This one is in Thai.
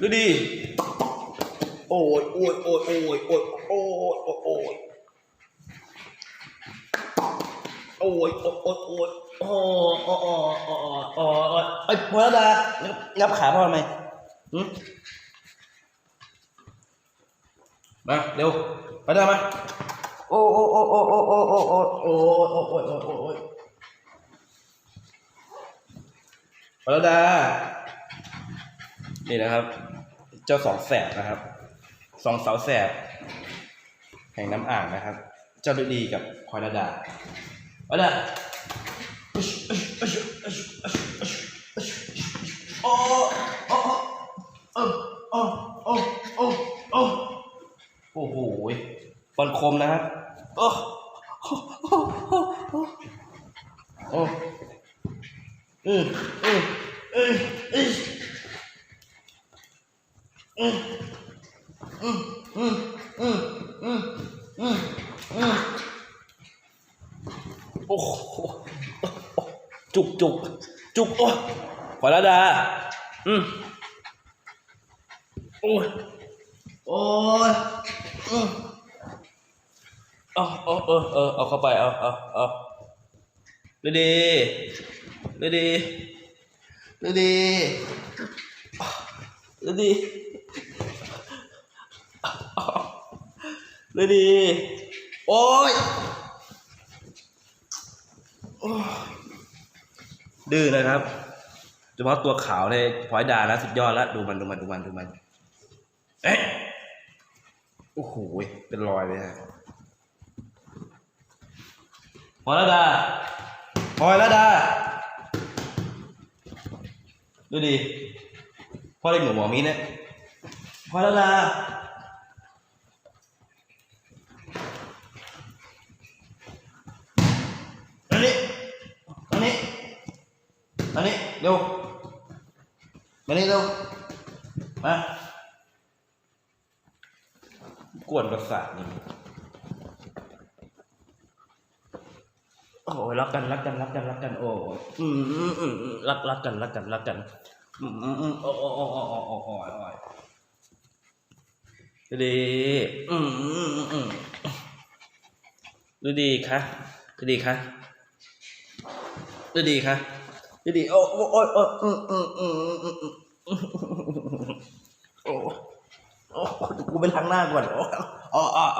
ดูดิ โอ้ยโอ้ยโอ้ยโอ้ยโอ้ยโอ้ยโอ้ยโอ้ยโอ้ยโอ้ยโอ้ยโอ้ยโอ้ยโอ้ยโอ้ยโอ้ยโอ้ยโอ้ยไอ้ยพอแล้วดางับงับขาพ่อทำไมหึมาเร็วไปได้มาโอ้โอ้โอ้โอ้โอ้โอ้โอ้โอ้โอ้โอ้โอ้โอ้โอ้โอ้พอแล้วดา นี่นะครับ เจ้าสองแสบนะครับสองสาวแสบแห่งน้ำอ่างนะครับ เจ้าฤดีกับพลอยระดาพลอยระดาโอ้โอ้โอ้โอ้โอ้โอ้โอ้โอ้โหบอลคมนะครับโอ้โอ้โอ้โอ้โอ้โอ้อืมอืม อืมอืมอืมอืมอืมอืมอืมโอ้โหจุกจุกจุกโอ้พอแล้วดา อืมโอ้ยโอ้ยอืมเอาเอาเออเออเอาเข้าไป เอาเอาเอาเรดีเรดีเรดีเรดี เลยดี โอ้ยดื้อนะครับเฉพาะตัวขาวเลยพลอยดาแล้วสุดยอดแล้วดูมันดูมันดูมันดูมัน เอ๊ะโอ้โหเป็นรอยเลยฮะพลอยละดาพลอยละดาดูดิพ่อเรียหนูหมอมีเนี่ยพลอยละดา อันนี้อันนี้อันนี้ เร็วมานี่เร็วมากวนประสาทนี่โอ้ยรักกันรักกันรักกันรักกันโอ้ยอืมอืมอืมอืมรักรักกันรักกันรักกันอืมอืมอืมโอ้โอ้โอ้โอ้โอ้โอ้โอ้โอ้ยดูดีอืมอืมอืมดูดีคะดูดีคะดูดีค่ะ ดูดีโอ้โอ้โอ้โอ้อืมอืมอืมอืมอืมอืมโอ้โอ้กูไปล้างหน้าก่อนโอ้โอ้โอ้โอ้โอ้